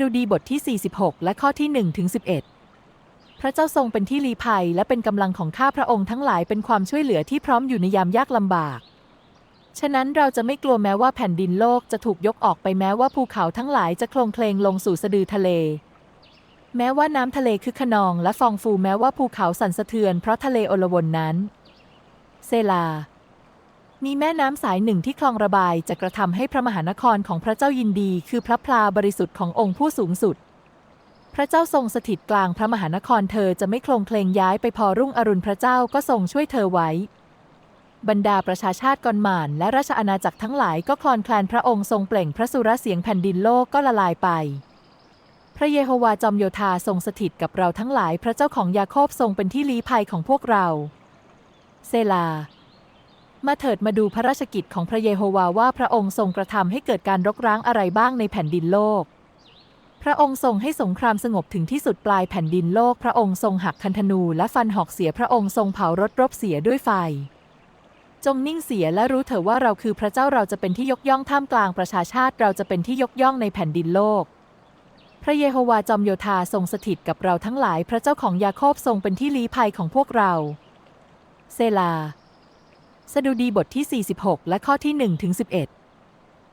ดุดีบทที่ 46 และข้อที่1ถึง11 พระเจ้าทรงเป็นที่ลีภัย และเป็นกำลังของข้าพระองค์ทั้งหลายเป็นความช่วยเหลือที่พร้อมอยู่ในยามยากลำบาก ฉะนั้นเราจะไม่กลัวแม้ว่าแผ่นดินโลกจะถูกยกออกไปแม้ว่าภูเขาทั้งหลายจะโคลงเคลงลงสู่สะดือทะเล แม้ว่าน้ำทะเลคึกขนองและฟองฟูแม้ว่าภูเขาสั่นสะเทือนเพราะทะเลโอลวนนั้น เซลา มีแม่น้ำสายหนึ่งที่คลองระบายจะกระทำให้พระมหานครของพระเจ้ายินดี คือพระพลาบริสุทธิ์ขององค์ผู้สูงสุด พระเจ้าทรงสถิตกลางพระมหานครเธอจะไม่โคลงเคลงย้ายไปพอรุ่งอรุณพระเจ้าก็ทรงช่วยเธอไว้ บรรดาประชาชาติกอนหมานและราชอาณาจักรทั้งหลายก็คลอนแคลนพระองค์ทรงเปล่งพระสุรเสียงแผ่นดินโลกก็ละลายไป พระเยโฮวาจอมโยธาทรงสถิตกับเราทั้งหลาย พระเจ้าของยาโคบทรงเป็นที่ลี้ภัยของพวกเรา เซลา มาเถิดมาดูพระราชกิจของพระเยโฮวาว่าพระองค์ทรงกระทำให้เกิดการรกร้างอะไรบ้างในแผ่นดินโลก พระองค์ทรงให้สงครามสงบถึงที่สุดปลายแผ่นดินโลก พระองค์ทรงหักคันธนูและฟันหอกเสียพระองค์ทรงเผารถรบเสียด้วยไฟ จงนิ่งเสียและรู้เถอะว่าเราคือพระเจ้าเราจะเป็นที่ยกย่องท่ามกลางประชาชาติเราจะเป็นที่ยกย่องในแผ่นดินโลกพระเยโฮวาจอมโยธาทรงสถิตกับเราทั้งหลาย พระเจ้าของยาโคบทรงเป็นที่ลี้ภัยของพวกเรา เซลา สดุดีบทที่ 46 และข้อที่1ถึง11